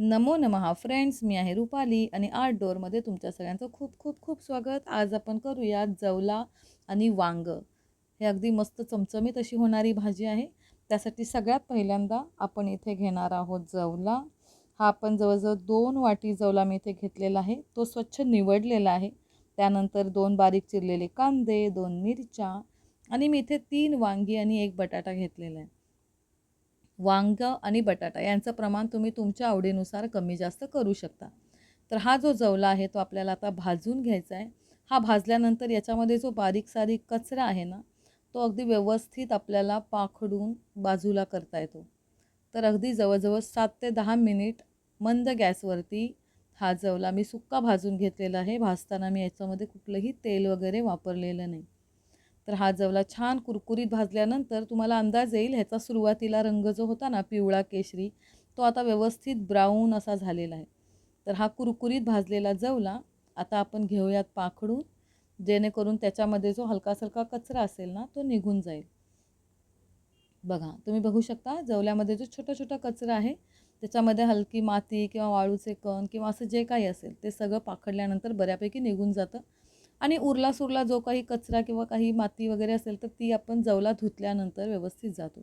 नमो नमः. फ्रेंड्स मी आहे रुपाली आणि आर्ट डोअरमध्ये तुमच्या सगळ्यांचं खूप खूप खूप स्वागत. आज आपण करूया जवला आणि वांग. हे अगदी मस्त चमचमीत अशी होणारी भाजी आहे. त्यासाठी सगळ्यात पहिल्यांदा आपण इथे घेणार आहोत जवला. हा आपण जवळजवळ दोन वाटी जवला मी इथे घेतलेला आहे. तो स्वच्छ निवडलेला आहे. त्यानंतर दोन बारीक चिरलेले कांदे दोन मिरच्या आणि मी इथे तीन वांगी आणि एक बटाटा घेतलेला आहे. वांग आणि बटाटा यांचं प्रमाण तुम्ही तुमच्या आवडीनुसार कमी जास्त करू शकता. तर हा जो जवला आहे तो आपल्याला आता भाजून घ्यायचा आहे. हा भाजल्यानंतर याच्यामध्ये जो बारीक सारीक कचरा आहे ना तो अगदी व्यवस्थित आपल्याला पाखडून बाजूला करता येतो. तर अगदी जवळजवळ सात ते दहा मिनिट मंद गॅसवरती हा जवला मी सुक्का भाजून घेतलेला आहे. भाजताना मी याच्यामध्ये कुठलंही तेल वगैरे वापरलेलं नाही. तर हा जवला छान कुरकुरीत भाजल्यानंतर तुम्हाला अंदाज येईल ह्याचा सुरुवातीला रंग जो होता ना पिवळा केशरी तो आता व्यवस्थित ब्राऊन असा झालेला आहे. तर हा कुरकुरीत भाजलेला जवला आता आपण घेऊयात पाखडून जेणेकरून त्याच्यामध्ये जो हलका सलका कचरा असेल ना तो निघून जाईल. बघा तुम्ही बघू शकता जवल्यामध्ये जो छोटा छोटा कचरा आहे त्याच्यामध्ये हलकी माती किंवा वाळूचे कण किंवा असं जे काही असेल ते सगळं पाखडल्यानंतर बऱ्यापैकी निघून जातं. आणि उरला सुरला जो काही कचरा किंवा काही माती वगैरे असेल तर ती आपण जवला धुतल्यानंतर व्यवस्थित जातो.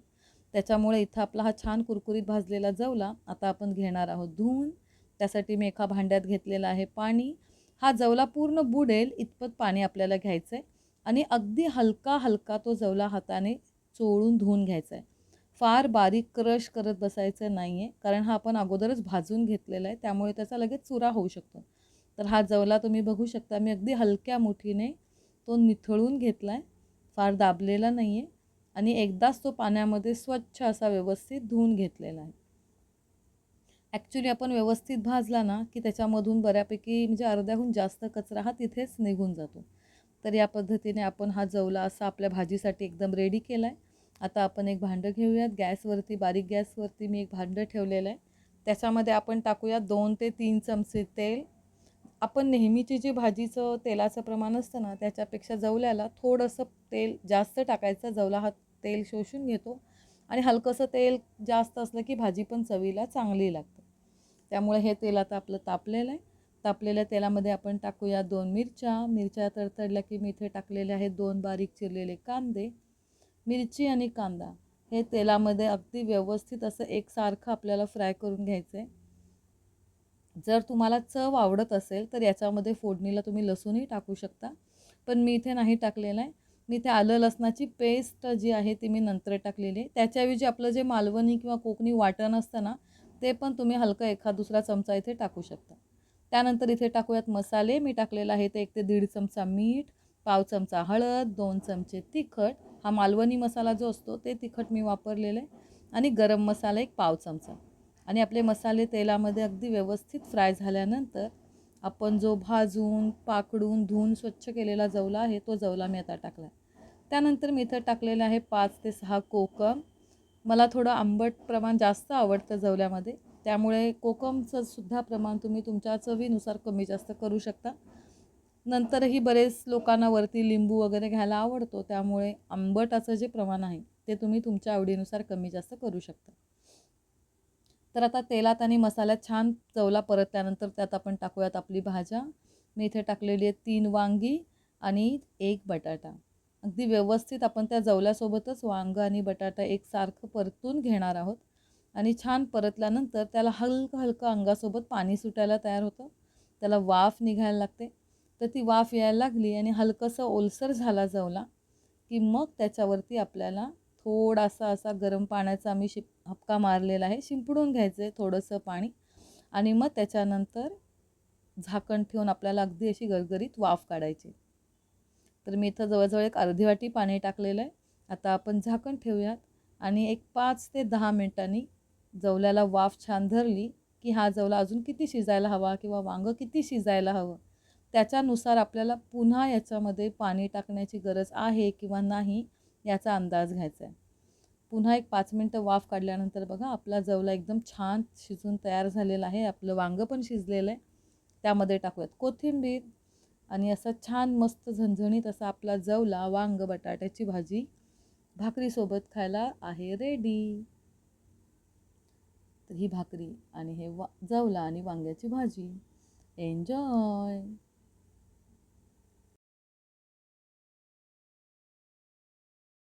त्याच्यामुळे इथं आपला हा छान कुरकुरीत भाजलेला जवला आता आपण घेणार आहोत धुवून. त्यासाठी मी एका भांड्यात घेतलेला आहे पाणी. हा जवला पूर्ण बुडेल इतपत पाणी आपल्याला घ्यायचं आहे आणि अगदी हलका हलका तो जवला हाताने चोळून धुवून घ्यायचा आहे फार बारीक क्रश करत बसायचं नाही आहे कारण हा आपण अगोदरच भाजून घेतलेला आहे त्यामुळे त्याचा लगेच चुरा होऊ शकतो. तर हा जवला तुम्ही बघू शकता. मी अगदी हलक्या मुठीने तो निथळून घेतला आहे फार दाबलेला नाही आहे आणि एकदाच तो पाण्यामध्ये स्वच्छ असा व्यवस्थित धुवून घेतलेला आहे. ॲक्च्युली आपण व्यवस्थित भाजला ना की त्याच्यामधून बऱ्यापैकी म्हणजे अर्ध्याहून जास्त कचरा हा तिथेच निघून जातो. तर या पद्धतीने आपण हा जवला असा आपल्या भाजीसाठी एकदम रेडी केला आहे आता आपण एक भांडं घेऊयात. गॅसवरती बारीक गॅसवरती मी एक भांडं ठेवलेलं आहे. त्याच्यामध्ये आपण टाकूया दोन ते तीन चमचे तेल. आपण नेहमीची जी भाजीचं तेलाचं प्रमाण असतं ना त्याच्यापेक्षा जवल्याला थोडंसं तेल जास्त टाकायचं जवला हा तेल शोषून घेतो आणि हलकंसं तेल जास्त असलं की भाजी पण चवीला चांगली लागते. त्यामुळे हे तेल आता आपलं तापलेलं आहे. तापलेल्या तेलामध्ये आपण टाकूया दोन मिरच्या. मिरच्या तडतडल्या की मी इथे टाकलेले आहेत दोन बारीक चिरलेले कांदे. मिरची आणि कांदा. हे तेलामध्ये अगदी व्यवस्थित असं एकसारखं आपल्याला फ्राय करून घ्यायचं आहे जर तुम्हाला चव आवडत असेल तर याच्यामध्ये फोडणीला तुम्ही लसूणही टाकू शकता. पण मी इथे नाही टाकलेलं आहे. मी इथे आलं लसणाची पेस्ट जी आहे ती मी नंतर टाकलेली आहे. त्याच्याऐवजी आपलं जे मालवणी किंवा कोकणी वाटण असतं ना ते पण तुम्ही हलकं एखाद दुसरा चमचा इथे टाकू शकता. त्यानंतर इथे टाकूयात मसाले. मी टाकलेला आहे ते एक ते दीड चमचा मीठ पाव चमचा हळद दोन चमचे तिखट. हा मालवणी मसाला जो असतो ते तिखट मी वापरलेलं आहे. आणि गरम मसाला एक पाव चमचा. आणि आपले मसाले तेलामध्ये अगदी व्यवस्थित फ्राय झाल्यानंतर आपण जो भाजून पाकडून धुवून स्वच्छ केलेला जवला आहे तो जवला मी आता टाकला आहे त्यानंतर मी इथं टाकलेलं आहे पाच ते सहा कोकम. मला थोडं आंबट प्रमाण जास्त आवडतं जवल्यामध्ये. त्यामुळे कोकमचं सुद्धा प्रमाण तुम्ही तुमच्या चवीनुसार कमी जास्त करू शकता. नंतरही बरेच लोकांना वरती लिंबू वगैरे घ्यायला आवडतो त्यामुळे आंबटाचं जे प्रमाण आहे ते तुम्ही तुमच्या आवडीनुसार कमी जास्त करू शकता. तर आता तेलात आणि मसाल्यात छान चवला परतल्यानंतर त्यात आपण टाकूयात आपली भाज्या. मी इथे टाकलेली आहे तीन वांगी आणि एक बटाटा. अगदी व्यवस्थित आपण त्या जवल्यासोबतच वांग आणि बटाटा एकसारखं परतून घेणार आहोत. आणि छान परतल्यानंतर त्याला हलकं हलकं अंगासोबत पाणी सुटायला तयार होतं. त्याला वाफ निघायला लागते. तर ती वाफ यायला लागली आणि हलकंसं ओलसर झाला जवला की मग त्याच्यावरती आपल्याला थोडासा असा गरम पाण्याचा आम्ही शिप हपका मारलेला आहे. शिंपडून घ्यायचं आहे थोडंसं पाणी आणि मग त्याच्यानंतर झाकण ठेवून आपल्याला अगदी अशी गरगरीत वाफ काढायची. तर मी इथं जवळजवळ एक अर्धी वाटी पाणी टाकलेलं आहे. आता आपण झाकण ठेवूयात आणि एक पाच ते दहा मिनटांनी जवल्याला वाफ छान धरली की हा जवला अजून किती शिजायला हवा किंवा वांगं किती शिजायला हवं त्याच्यानुसार आपल्याला पुन्हा याच्यामध्ये पाणी टाकण्याची गरज आहे किंवा नाही याचा अंदाज घ्यायचा आहे. पुन्हा एक पाच मिनटं वाफ काढल्यानंतर बघा आपला जवला एकदम छान शिजून तयार झालेला आहे. आपलं वांगं पण शिजलेलं आहे. त्यामध्ये टाकूयात कोथिंबीर आणि असा छान मस्त झणझणीत असा आपला जवला वांग बटाट्याची भाजी भाकरीसोबत खायला आहे रेडी तर ही भाकरी आणि हे वा जवला आणि वांग्याची भाजी. एन्जॉय